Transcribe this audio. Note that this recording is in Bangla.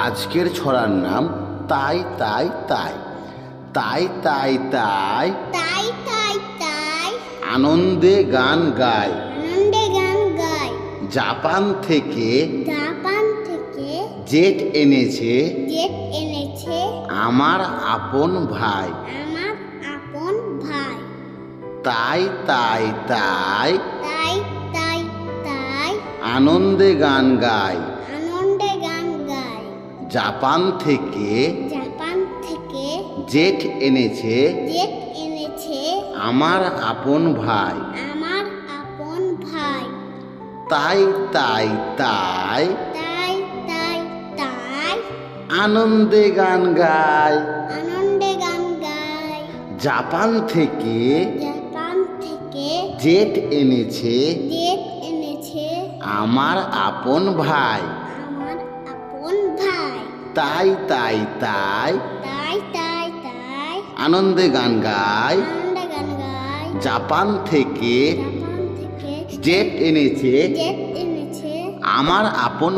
আজকের ছড়ার নাম তাই তাই তাই। তাই তাই তাই। তাই তাই তাই। আনন্দে গান গায়। আনন্দে গান গায়। জাপান থেকে জাপান থেকে জেট এনেছে। জেট এনেছে। আমার আপন ভাই। আমার আপন ভাই। তাই তাই তাই। তাই তাই তাই। আনন্দে গান গায়। আনন্দে গান গায় জাপান থেকে জাপান থেকে জেট এনেছে। জেট এনেছে। আমার আপন ভাই। আমার আপন ভাই। তাই তাই তাই তাই তাই তাই আনন্দে গান গায় আনন্দে গান গায় জাপান থেকে জাপান থেকে জেট এনেছে। জেট এনেছে। আমার আপন ভাই আমার আপন ভাই। তাই তাই তাই। তাই তাই তাই। আনন্দে গান গাই। আনন্দে গান গায় জাপান থেকে জাপান থেকে জেট এনেছে। জেট এনেছে। আমার আপন